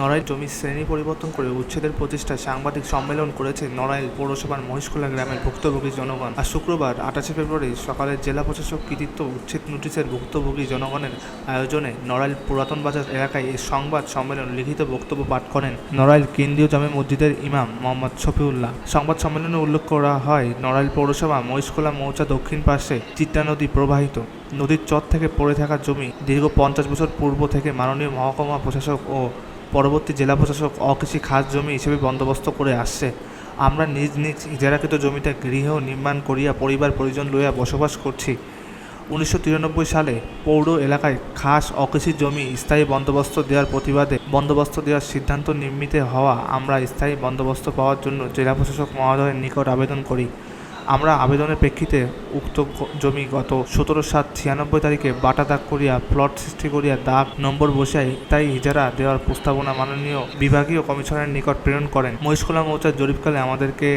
নড়াইল জমির শ্রেণি পরিবর্তন করে উচ্ছেদের প্রচেষ্টায় সাংবাদিক সম্মেলন করেছে নড়াইল পৌরসভার মহিষখোলা গ্রামের ভুক্তভোগী জনগণ। আর শুক্রবার, আঠাশে ফেব্রুয়ারি, সকালে জেলা প্রশাসক কৃতিত্ব উচ্ছেদ নোটিশের ভুক্তভোগী জনগণের আয়োজনে নড়াইল পুরাতন বাজার এলাকায় এই সংবাদ সম্মেলন লিখিত বক্তব্য পাঠ করেন নড়াইল কেন্দ্রীয় জামে মসজিদের ইমাম মোহাম্মদ শফিউল্লাহ। সংবাদ সম্মেলনে উল্লেখ করা হয়, নড়াইল পৌরসভা মহিষখোলা মৌচা দক্ষিণ পাশে চিত্রা নদী প্রবাহিত। নদীর চর থেকে পড়ে থাকা জমি দীর্ঘ পঞ্চাশ বছর পূর্ব থেকে মাননীয় মহকুমা প্রশাসক ও পরবর্তী জেলা প্রশাসক অকৃষি খাস জমি হিসেবে বন্দোবস্ত করে আসছে। আমরা নিজ নিজ ইজারাকৃত জমিতে গৃহ নির্মাণ করিয়া পরিবার পরিজন লইয়া বসবাস করছি। উনিশশো তিরানব্বই সালে পৌর এলাকায় খাস অকৃষি জমি স্থায়ী বন্দোবস্ত দেওয়ার প্রতিবাদে বন্দোবস্ত দেওয়ার সিদ্ধান্ত নির্মিত হওয়া আমরা স্থায়ী বন্দোবস্ত পাওয়ার জন্য জেলা প্রশাসক মহোদয়ের নিকট আবেদন করি। আমরা আবেদনের প্রেক্ষিতে উক্ত জমি গত সতেরো সাত ছিয়ানব্বই তারিখে বাটা দাগ করিয়া প্লট সৃষ্টি করিয়া দাগ নম্বর বসাই, তাই ইজারা দেওয়ার প্রস্তাবনা মাননীয় বিভাগীয় কমিশনের নিকট প্রেরণ করেন। মহিষকোলা মৌচার জরিপকালে আমাদেরকে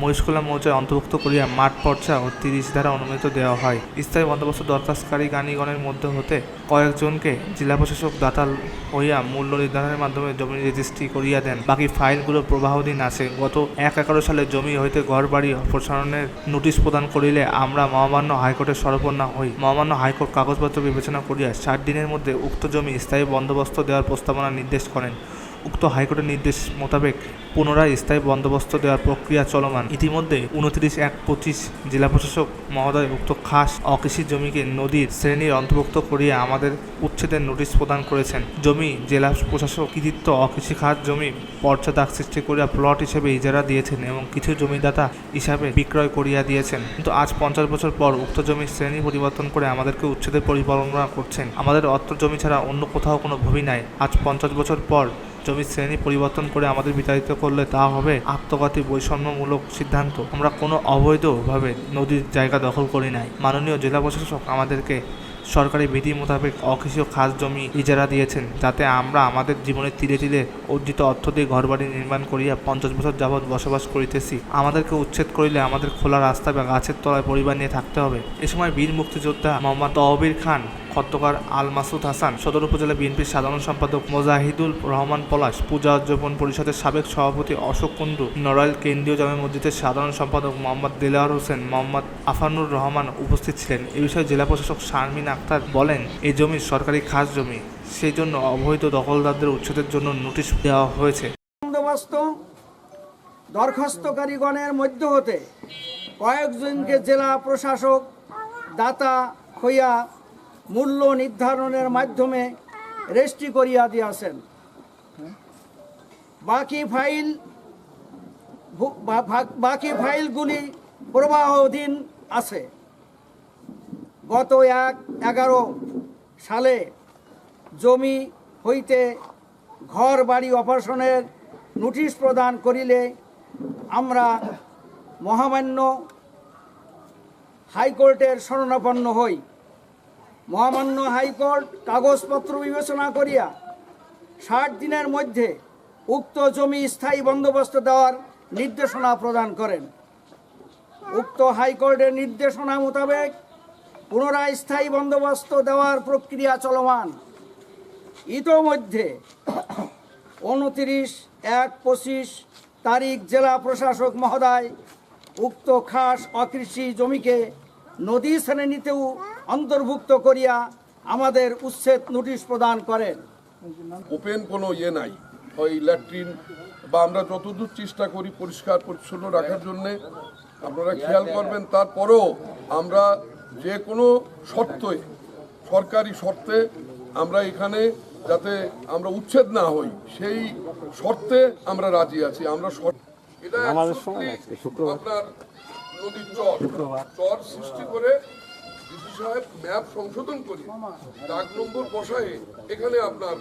মহিষখোলা মৌচায় অন্তর্ভুক্ত করিয়া মাঠ, পর্চা ও তিরিশ ধারা অনুমোদিত দেওয়া হয়। স্থায়ী বন্দোবস্ত দরখাস্তকারী গানীগণের মধ্যে হতে কয়েকজনকে জেলা প্রশাসক দাতাল হইয়া মূল্য নির্ধারণের মাধ্যমে জমি রেজিস্ট্রি করিয়া দেন। বাকি ফাইলগুলো প্রবাহধীন আছে। গত এক এগারো সালে জমি হইতে ঘর বাড়ি অপসারণের নোটিশ প্রদান করিলে আমরা মহামান্য হাইকোর্টের সরপন্না হই। মহামান্য হাইকোর্ট কাগজপত্র বিবেচনা করিয়া ষাট দিনের মধ্যে উক্ত জমি স্থায়ী বন্দোবস্ত দেওয়ার প্রস্তাবনা নির্দেশ করেন। উক্ত হাইকোর্টের নির্দেশ মোতাবেক পুনরায় স্থায়ী বন্দোবস্ত দেওয়ার প্রক্রিয়া চলমান। ইতিমধ্যে উনত্রিশ এক পঁচিশ জেলা প্রশাসক মহোদয় উক্ত খাস অকৃষি জমিকে নদীর শ্রেণির অন্তর্ভুক্ত করিয়া আমাদের উচ্ছেদের নোটিশ প্রদান করেছেন। জমি জেলা প্রশাসক কৃতিত্ব অকৃষি খাস জমি পর্চা দাগ সৃষ্টি করিয়া প্লট হিসেবে ইজারা দিয়েছেন এবং কিছু জমিদাতা হিসাবে বিক্রয় করিয়া দিয়েছেন। কিন্তু আজ পঞ্চাশ বছর পর উক্ত জমির শ্রেণি পরিবর্তন করে আমাদেরকে উচ্ছেদের পরিকল্পনা করছেন। আমাদের অত্র জমি ছাড়া অন্য কোথাও কোনো ভূমি নাই। আজ পঞ্চাশ বছর পর জমির শ্রেণি পরিবর্তন করে আমাদের বিতাড়িত করলে তা হবে আত্মঘাতী বৈষম্যমূলক সিদ্ধান্ত। আমরা কোনো অবৈধভাবে নদীর জায়গা দখল করি নাই। মাননীয় জেলা প্রশাসক আমাদেরকে সরকারি বিধি মোতাবেক অকৃষি খাস জমি ইজারা দিয়েছেন, যাতে আমরা আমাদের জীবনের তিলে তিলে অর্জিত অর্থ দিয়ে ঘরবাড়ি নির্মাণ করিয়া পঞ্চাশ বছর যাবৎ বসবাস করিতেছি। আমাদেরকে উচ্ছেদ করিলে আমাদের খোলা রাস্তা বা গাছের তলায় পরিবার নিয়ে থাকতে হবে। এ সময় বীর মুক্তিযোদ্ধা মোহাম্মদ তহবির খান খত্তকার আল মাসুদ হাসান, সদর উপজেলা বিএনপির সাধারণ সম্পাদক মোজাহিদুল রহমান পলাশ, পূজা উদযাপন পরিষদের সাবেক সভাপতি অশোক কুণ্ডু নড়াইল কেন্দ্রীয় জামে মসজিদের সাধারণ সম্পাদক মোহাম্মদ দিলাওয়ার হোসেন, মোহাম্মদ আফানুর রহমান উপস্থিত ছিলেন। এ বিষয়ে জেলা প্রশাসক শারমিন আক্তার বলেন এই জমি সরকারি খাস জমি, সেই জন্য অবৈধ দখলদারদের উচ্ছেদের জন্য নোটিশ দেওয়া হয়েছে। দরখাস্তকারীগণের মধ্য হতে কয়েকজনকে জেলা প্রশাসক দাতা হইয়া মূল্য নির্ধারণের মাধ্যমে রেজিস্ট্রি করিয়া দিয়াছেন। বাকি ফাইল বাকি ফাইলগুলি প্রবাহাধীন আছে। গত এক এগারো সালে জমি হইতে ঘর বাড়ি অপারেশনের নোটিশ প্রদান করিলে আমরা মহামান্য হাইকোর্টের শরণাপন্ন হই। মহামান্য হাইকোর্ট কাগজপত্র বিবেচনা করিয়া ষাট দিনের মধ্যে উক্ত জমি স্থায়ী বন্দোবস্ত দেওয়ার নির্দেশনা প্রদান করেন। উক্ত হাইকোর্টের নির্দেশনা মোতাবেক পুনরায় স্থায়ী বন্দোবস্ত দেওয়ার প্রক্রিয়া চলমান। ইতোমধ্যে উনত্রিশ এক পঁচিশ তারিখ জেলা প্রশাসক মহোদয় উক্ত খাস অকৃষি জমিকে নদী শ্রেণীতেও অন্তর্ভুক্ত করিয়া আমাদের উচ্ছেদ নোটিশ প্রদান করেন। ওপেন কোনো ইয়ে নাই। ওই ল্যাট্রিন বা আমরা যতদূর চেষ্টা করি পরিষ্কার পরিচ্ছন্ন রাখার জন্যে আপনারা খেয়াল করবেন তারপরও আমরা যে কোনো শর্তে সরকারি শর্তে আমরা এখানে যাতে আমরা উচ্ছেদ না হই সেই শর্তে আমরা রাজি আছি। আমরা এটা আপনার নদীর চর চর সৃষ্টি করে ডিসি সাহেব ম্যাপ সংশোধন করে। দাগ নম্বর বসায় এখানে আপনার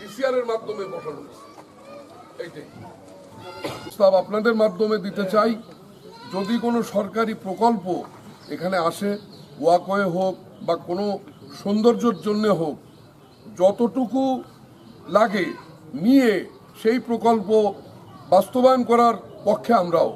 ডিসিআর এর মাধ্যমে বসানো। এইটাই। প্রস্তাব আপনাদের মাধ্যমে দিতে চাই। যদি কোনো সরকারি প্রকল্প এখানে আসে ওয়াকওয়ে হোক বা কোনো সৌন্দর্যের জন্য হোক যতটুকু লাগে নিয়ে সেই প্রকল্প বাস্তবায়ন করার পক্ষে আমরাও